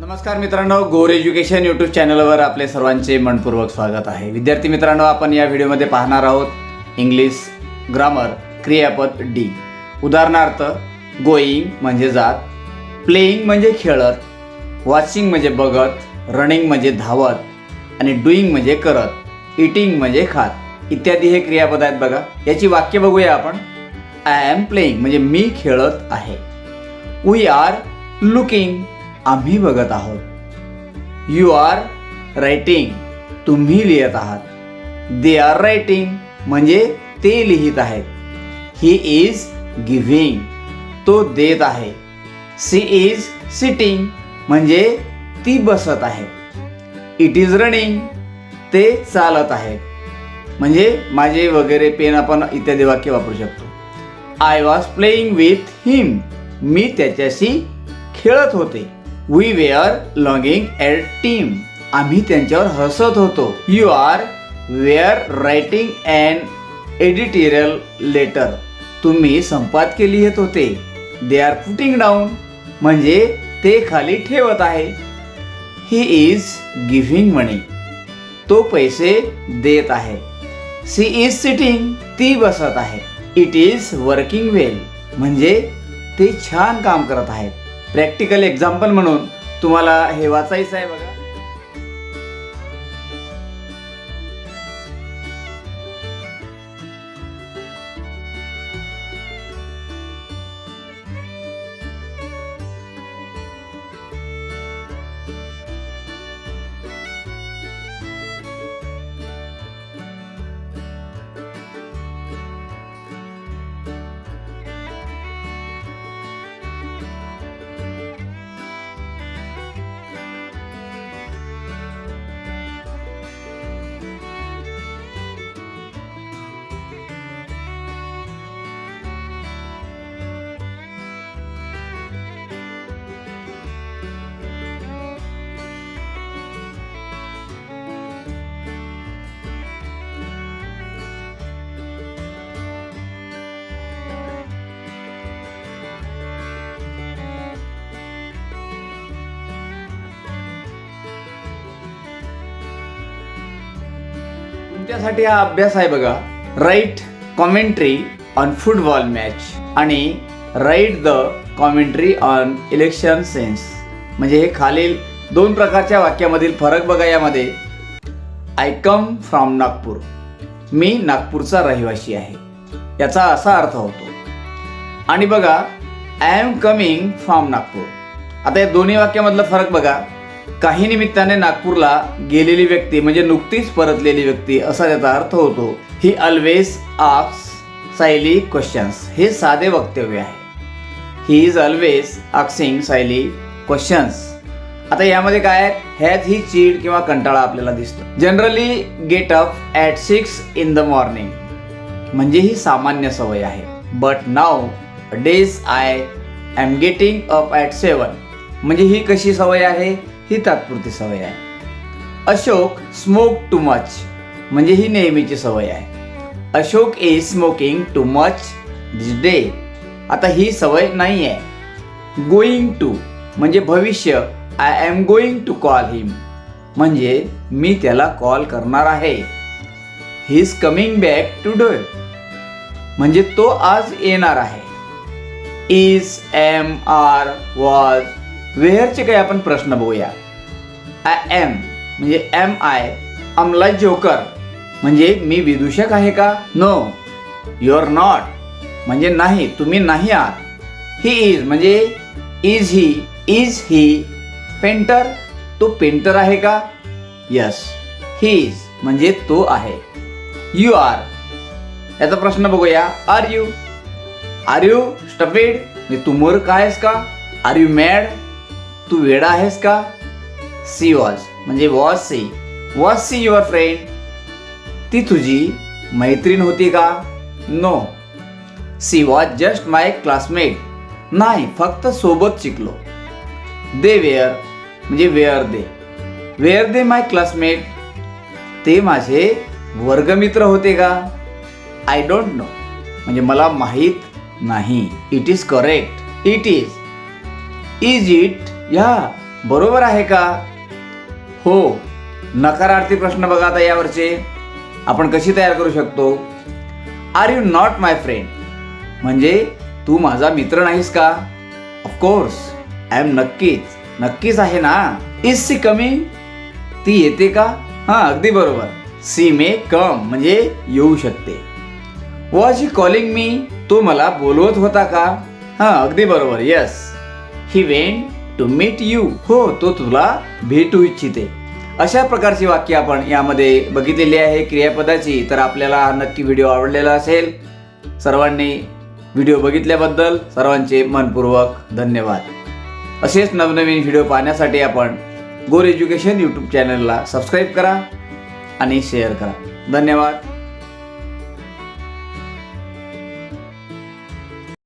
नमस्कार मित्रांनो गोर एज्युकेशन यूट्यूब चॅनलवर आपले सर्वांचे मनपूर्वक स्वागत आहे. विद्यार्थी मित्रांनो आपण या व्हिडिओमध्ये पाहणार आहोत इंग्लिश ग्रामर क्रियापद डी. उदाहरणार्थ गोईंग म्हणजे जात प्लेईंग म्हणजे खेळत वॉचिंग म्हणजे बघत रनिंग म्हणजे धावत आणि डुईंग म्हणजे करत इटिंग म्हणजे खात. इत्यादी हे क्रियापद आहेत बघा. याची वाक्य बघूया आपण. आय एम प्लेईंग म्हणजे मी खेळत आहे. वी आर लुकिंग आम्ही बघत आहोत. यू आर रायटिंग तुम्ही लिहित आहात. दे आर रायटिंग म्हणजे ते लिहित आहेत. ही इज गिव्हिंग तो देत आहे. सी इज सिटिंग म्हणजे ती बसत आहे. इट इज रनिंग ते चालत आहे. म्हणजे माझे वगैरे पेन आपण इत्यादी वाक्य वापरू शकतो. I was playing with him मी त्याच्याशी खेळत होते. We were laughing at them आम्ही त्यांच्यावर हसत होतो. You are were writing and editorial letter तुम्ही संपादकीय लिहित होते. दे आर पुटिंग डाऊन म्हणजे ते खाली ठेवत आहे. ही इज गिव्हिंग मनी तो पैसे देत आहे. सी इज सिटिंग ती बसत आहे. इट इज वर्किंग वेल म्हणजे ते छान काम करत आहेत. प्रॅक्टिकल एक्झाम्पल म्हणून तुम्हाला हे वाचायचं आहे बघा. तुमच्यासाठी हा अभ्यास आहे बघा. Write commentary on football match आणि write the commentary on election sense म्हणजे हे खालील दोन प्रकारच्या वाक्यामधील फरक बघा यामध्ये. आय कम फ्रॉम नागपूर मी नागपूरचा रहिवासी आहे. याचा असा अर्थ होतो. आणि बघा I am coming from Nagpur आता या दोन्ही वाक्यामधला फरक बघा. काही निमित्ताने नागपूरला गेलेली व्यक्ती म्हणजे नुकतीच परतलेली व्यक्ती असा त्याचा अर्थ होतो. He always asks silly questions हे साधे वक्तव्य आहे. He is always asking silly questions आता यामध्ये काय आहे? ह्यात ही चीड किंवा कंटाळा आपल्याला दिसतो. Generally get up at six in the morning म्हणजे ही सामान्य सवय आहे. But nowadays I am getting up at seven म्हणजे ही कशी सवय आहे? ही तात्पुरती सवय आहे. अशोक स्मोक टू मच म्हणजे ही नेहमीची सवय आहे. Ashok is smoking too much this day आता ही सवय नाही आहे. गोईंग टू म्हणजे भविष्य. I am going to call him म्हणजे मी त्याला कॉल करणार आहे. He is coming back today म्हणजे तो आज येणार आहे. इज एम आर वॉज वेअरचे काही आपण प्रश्न बघूया. आय एम म्हणजे एम आय अमला जोकर म्हणजे मी विदूषक आहे का? नो यू आर नॉट म्हणजे नाही तुम्ही नाही आहात. ही इज म्हणजे is he is he painter तो पेंटर आहे का? यस ही इज म्हणजे तो आहे. यू आर याचा प्रश्न बघूया. Are you are you stupid म्हणजे तू काय आहेस का? आर यू मॅड तू वेडा आहेस का? सी वॉज म्हणजे was she was she your friend ती तुझी मैत्रीण होती का? No she was just my classmate नाही फक्त सोबत शिकलो. They were. म्हणजे were they. Were they my classmate ते माझे वर्गमित्र होते का? आय डोंट नो म्हणजे मला माहीत नाही. It is correct it is is it या बरोबर आहे का? हो नकारार्थी प्रश्न बघा आता यावरचे. आपण कशी तयार करू शकतो? Are you not my friend म्हणजे तू माझा मित्र नाहीस का? ऑफकोर्स आय एम नक्कीच नक्कीच आहे ना? इज सी कमिंग ती येते का? हां अगदी बरोबर. सी मे कम म्हणजे येऊ शकते. वॉज ही कॉलिंग मी तो मला बोलवत होता का? हां अगदी बरोबर yes he went to meet you हो तो तुला भेटू इच्छिते. अशा प्रकारची वाक्य आपण यामध्ये बघितलेली आहे. क्रियापदाची तर आपल्याला हा नक्की व्हिडिओ आवडलेला असेल. सर्वांनी व्हिडिओ बघितल्याबद्दल सर्वांचे मनपूर्वक धन्यवाद. असेच नवनवीन व्हिडिओ पाहण्यासाठी आपण गोर एज्युकेशन यूट्यूब चॅनलला सबस्क्राईब करा आणि शेअर करा. धन्यवाद.